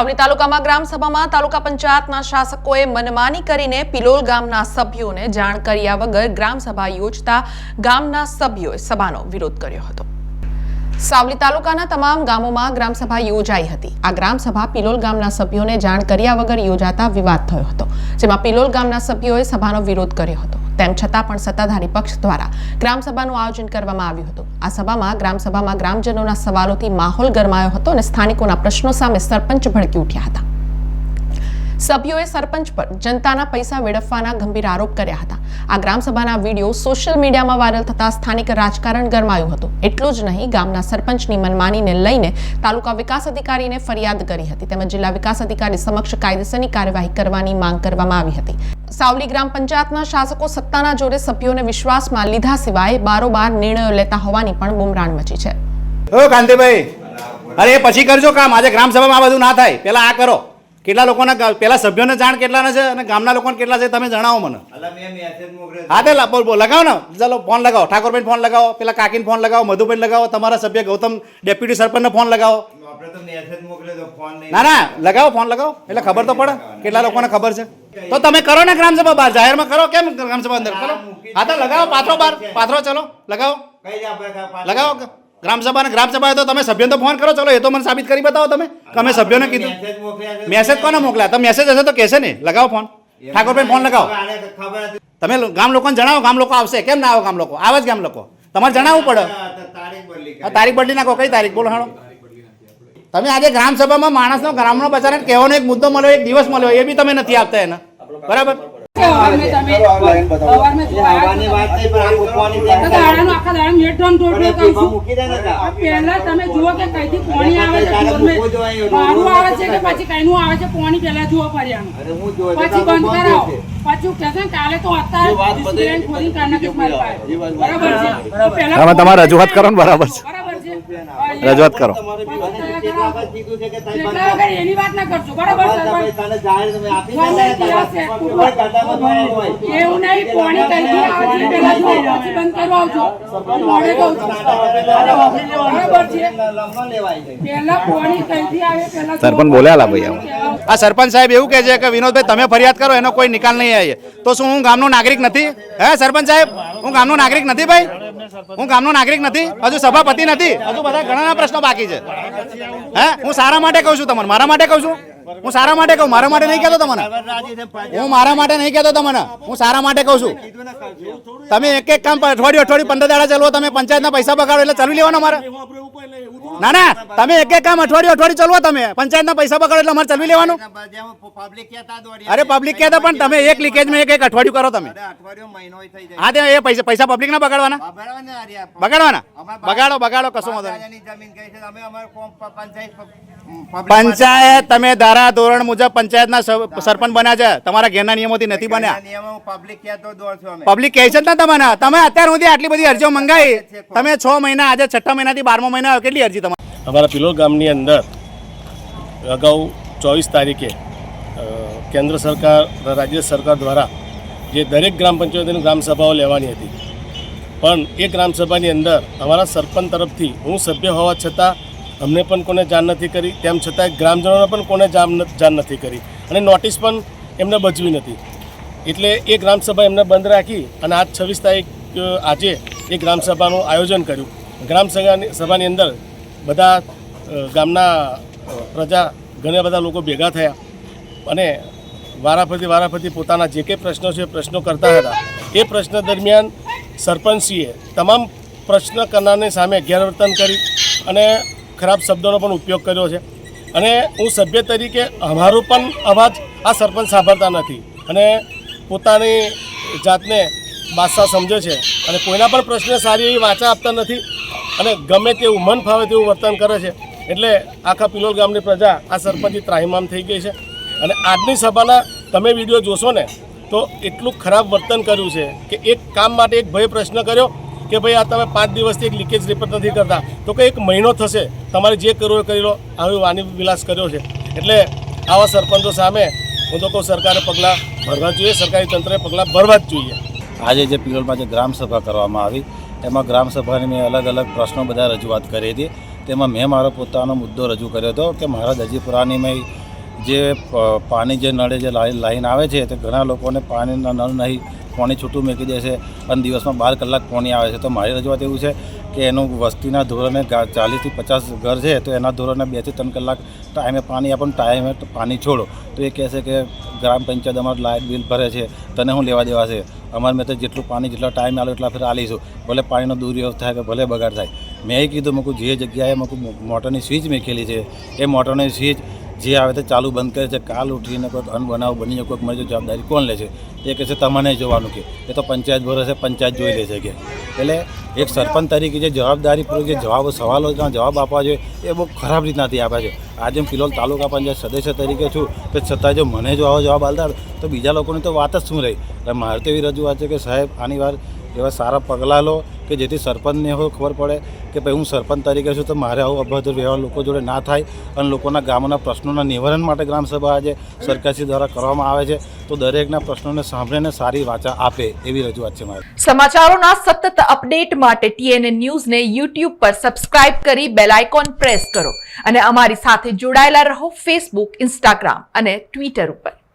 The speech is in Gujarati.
સાવલી તાલુકામાં ગ્રામ સભામાં તાલુકા પંચાયતના શાસકોએ મનમાની કરીને પિલોલ ગામના સભ્યોને જાણ કર્યા વગર ગ્રામસભા યોજતા ગામના સભ્યોએ સભાનો વિરોધ કર્યો હતો. સાવલી તાલુકાના તમામ ગામોમાં ગ્રામસભા યોજાઈ હતી. આ ગ્રામસભા પિલોલ ગામના સભ્યોને જાણ કર્યા વગર યોજાતા વિવાદ થયો હતો, જેમાં પિલોલ ગામના સભ્યોએ સભાનો વિરોધ કર્યો હતો. તેમ છતાં પણ સત્તાધારી પક્ષ દ્વારા ગ્રામસભાનું આયોજન કરવામાં આવ્યું હતું. આ સભામાં ગ્રામસભામાં ગ્રામજનોના સવાલોથી માહોલ ગરમાયો હતો અને સ્થાનિકોના પ્રશ્નો સામે સરપંચ ભડકી ઉઠ્યા હતા. સભ્યોએ સરપંચ પર જનતાના પૈસા વેડફવાના ગંભીર આરોપ કર્યા હતા. આ ગ્રામસભાના વીડિયો સોશિયલ મીડિયામાં વાયરલ થતા સ્થાનિક રાજકારણ ગરમાયું હતું. એટલું જ નહીં, ગામના સરપંચની મનમાનીને લઈને તાલુકા વિકાસ અધિકારીને ફરિયાદ કરી હતી. તેમજ જિલ્લા વિકાસ અધિકારી સમક્ષ કાયદેસરની કાર્યવાહી કરવાની માંગ કરવામાં આવી હતી. સાવલી ગ્રામ પંચાયતના શાસકો સત્તાના જોરે સભ્યોને વિશ્વાસમાં લીધા સિવાય બારોબાર નિર્ણયો લેતા હોવાની પણ બુમરાણ મચી છે. ઓ કાંતિભાઈ અરે પછી કરજો કામ. આજે ગ્રામ સભામાં આ બધું ના થાય. પહેલા આ કરો. કેટલા લોકોના પેલા પહેલા સભ્યોને જાણ કેટલાના છે અને ગામના લોકોને કેટલા છે તમે જણાવો મને. અલા મેં મેસેજ મોકલ્યો હા તે બોલ બોલ. લગાવો ને. ચાલો ફોન લગાવો. ઠાકોરભાઈ ફોન લગાવો. પેલા કાકીને ફોન લગાવો. મધુભાઈ લગાવો. તમારા સભ્ય ગૌતમ ડેપ્યુટી સરપંચને ફોન લગાવો. આપણે તો મેસેજ મોકલ્યો તો ફોન નહીં. ના ના. લગાવો ફોન લગાવો. એટલે ખબર તો પડે. કેટલા લોકોને ખબર છે? તો તમે કરો ને ગ્રામસભા બહાર જાહેરમાં કરો કેમ ગ્રામસભા અંદર? કરો હા તો લગાવો પાથરો બહાર પાથરો ચલો લગાવો. લગાવો. ગ્રામસભા ને ગ્રામસભા તો તમે સભ્યોને તો ફોન કરો ચલો એ તો મને સાબિત કરી બતાવો તમે. તમે સભ્યોને કીધું. મેસેજ કોને મોકલ્યા? તો મેસેજ હશે તો કહેશે ને. લગાવો ફોન. ઠાકોરભાઈ ફોન લગાવો. તમે ગામ લોકોને જણાવો ગામ લોકો આવશે. કેમ ના આવો ગામ લોકો? આવે જ ગામ લોકો. તમારે જણાવવું પડે. તારીખ બદલી તારીખ બદલી નાખો. કઈ તારીખ? બોલો હાણો તમે આજે ગ્રામ સભામાં માણસનો ગ્રામનો બચારાને કહેવાનો એક મુદ્દો મળ્યો એક દિવસ મળ્યો એ બી તમે નથી આપતા એના. બરાબર? તમે તમારે રજૂઆત કરો ને બરાબર બરાબર છે. રજૂઆત કરો. સરપંચ? બોલ્યા ભાઈ આવે આ સરપંચ સાહેબ એવું કહે છે કે, વિનોદભાઈ, તમે ફરિયાદ કરો, એનો કોઈ નિકાલ નહીં આવે. તો શું, હું ગામનો નાગરિક નથી? હે, સરપંચ સાહેબ? હું ગામનો નાગરિક નથી ભાઈ? હું ગામનો નાગરિક નથી? હજુ સભાપતિ નથી? હજુ બધા ઘણા પ્રશ્નો બાકી છે. હે, હું સારા માટે કહું છું તમને, મારા માટે કહું છું. હું સારા માટે કહું મારા માટે નહીં કહેતો તમને. હું મારા માટે નહીં કહેતો તમને. હું સારા માટે કહું છું. તમે એક એક કામ અઠવાડિયું અઠવાડિયું પંદર દાડા ચાલવો તમે પંચાયતના પૈસા બગાડો એટલે ચાલુ લેવાના મારે. ના ના તમે એક એક કામ અઠવાડિયું અઠવાડિયું ચલવો તમે. પંચાયતના પૈસા બગાડો એટલે અમારે ચલવી લેવાનું. અરે પબ્લિક કહેતા પણ તમે એક લીકેજમાં એક એક અઠવાડિયું કરો તમે. હા તે એ પૈસા પૈસા પબ્લિક ના બગાડવાના? બગાડવાના? બગાડો બગાડો કશું વાંધો પંચાયત તમે ધારા ધોરણ મુજબ પંચાયતના સરપંચ બન્યા છે. તમારા ઘેરના નિયમોથી નથી બન્યા. પબ્લિક કહે છે ને તમને. તમે અત્યાર સુધી આટલી બધી અરજીઓ મંગાવી. તમે છ મહિના આજે છઠ્ઠા મહિનાથી બારમા મહિના. કેટલી અરજી તમારી? અમારા પિલોલ ગામની અંદર અગાઉ ચોવીસ તારીખે કેન્દ્ર સરકાર રાજ્ય સરકાર દ્વારા જે દરેક ગ્રામ પંચાયતની ગ્રામસભાઓ લેવાની હતી. પણ એ ગ્રામસભાની અંદર અમારા સરપંચ તરફથી હું સભ્ય હોવા છતાં અમને પણ કોને જાણ નથી કરી, તેમ છતાં ગ્રામજનોને પણ કોને જાણ નથી કરી. અને નોટિસ પણ એમને બજવી નથી. એટલે એ ગ્રામસભા એમને બંધ રાખી અને આજ છવ્વીસ તારીખ આજે એ ગ્રામસભાનું આયોજન કર્યું. ગ્રામસભાની, સભાની અંદર બધા ગામના પ્રજા, ઘણા બધા લોકો ભેગા થયા. અને વારાફરતી વારાફરતી પોતાના જે કંઈ પ્રશ્નો છે પ્રશ્નો કરતા હતા. એ પ્રશ્ન દરમિયાન સરપંચશ્રીએ તમામ પ્રશ્ન કરનારની સામે ગેરવર્તન કરી અને ખરાબ શબ્દોનો પણ ઉપયોગ કર્યો છે. અને હું સભ્ય તરીકે અમારો પણ અવાજ આ સરપંચ સાંભળતા નથી. અને પોતાની જાતને બાદશાહ સમજે છે. અને કોઈના પણ પ્રશ્ને સારી એવી વાચા આપતા નથી. અને ગમે તેવું મન ફાવે તેવું વર્તન કરે છે. એટલે આખા પિલોલ ગામની પ્રજા આ સરપંચથી ત્રાહિમામ થઈ ગઈ છે. અને આજની સભાના તમે વીડિયો જોશો ને, તો એટલું ખરાબ વર્તન કર્યું છે કે એક કામ માટે એક ભય પ્રશ્ન કર્યો કે ભાઈ આ તમે પાંચ દિવસથી એક લીકેજ રિપેર નથી કરતા. તો કે એક મહિનો થશે, તમારે જે કરવું એ કરી લો. આવી વાની વિલાસ કર્યો છે. એટલે આવા સરપંચો સામે હું તો કહું સરકારે પગલાં ભરવા જોઈએ, સરકારી તંત્રએ પગલાં ભરવા જ જોઈએ. આજે જે પિલોલમાં જે ગ્રામસભા કરવામાં આવી, એમાં ગ્રામસભાની મેં અલગ અલગ પ્રશ્નો બધા રજૂઆત કરી હતી. તેમાં મેં મારો પોતાનો મુદ્દો રજૂ કર્યો હતો કે મારા દજીપુરાની મેં જે પાણી જે નળે જે લાઈ- લાઈન આવે છે, તે ઘણા લોકોને પાણીના નળ નહીં, પાણી છૂટું મૂકી દે છે અને દિવસમાં બાર કલાક પાણી આવે છે. તો મારી રજૂઆત એવું છે કે એનું વસ્તીના ધોરણે ચાલીસથી પચાસ ઘર છે, તો એના ધોરણે બેથી ત્રણ કલાક ટાઈમે પાણી આપણને ટાઈમે પાણી છોડો. તો એ કહેશે કે ગ્રામ પંચાયત અમારું લાઇટ બિલ ભરે છે, તને હું લેવા દેવા છે? અમારે મેં તો જેટલું પાણી, જેટલા ટાઈમ આવ્યો એટલા ફેર આલીશું. ભલે પાણીનો દુરુપયોગ થાય કે ભલે બગાડ થાય. મેં કીધું, મૂકું જે જગ્યાએ મૂકું મોટરની સ્વિચ મેકેલી છે. એ મોટરની સ્વિચ જે આવે તે ચાલુ બંધ કરે છે, કાલ ઉઠીને કોઈક અનબનાવ બની જાય કોઈક મરી જવાબદારી કોણ લે છે? એ કહે છે તમને જોવાનું કે. એ તો પંચાયત ભરોસે પંચાયત જોઈ લે છે કે. એટલે એક સરપંચ તરીકે જે જવાબદારીપૂર્વક જે જવાબ સવાલોના જવાબ આપવા જોઈએ, એ બહુ ખરાબ રીતનાથી આપે છે. આજે હું ફિલહાલ તાલુકા પંચાયત સદસ્ય તરીકે છું, તો છતાં જો મને જો આવો જવાબ આપતા તો બીજા લોકોની તો વાત જ શું રહી? એટલે મારે તો એવી રજૂઆત છે કે સાહેબ, આની વાર એવા સારા પગલાં લો કે જેથી સરપંચને હોય ખબર પડે કે ભાઈ હું સરપંચ તરીકે છું તો મારે આવું અભદ્ર વ્યવહાર લોકો જોડે ના થાય અને લોકોના ગામના પ્રશ્નોના નિવારણ માટે ગ્રામસભા આજે સરકારશ્રી દ્વારા કરવામાં આવે છે. તો દરેકના પ્રશ્નોને સાંભળીને સારી વાચા આપે એવી રજૂઆત છે મારી. સમાચારોના સતત અપડેટ માટે ટીએનએ ન્યૂઝને યુટ્યુબ પર સબસ્ક્રાઇબ કરી બેલ આઇકોન પ્રેસ કરો અને અમારી સાથે જોડાયેલા રહો ફેસબુક, ઇન્સ્ટાગ્રામ અને ટ્વિટર ઉપર.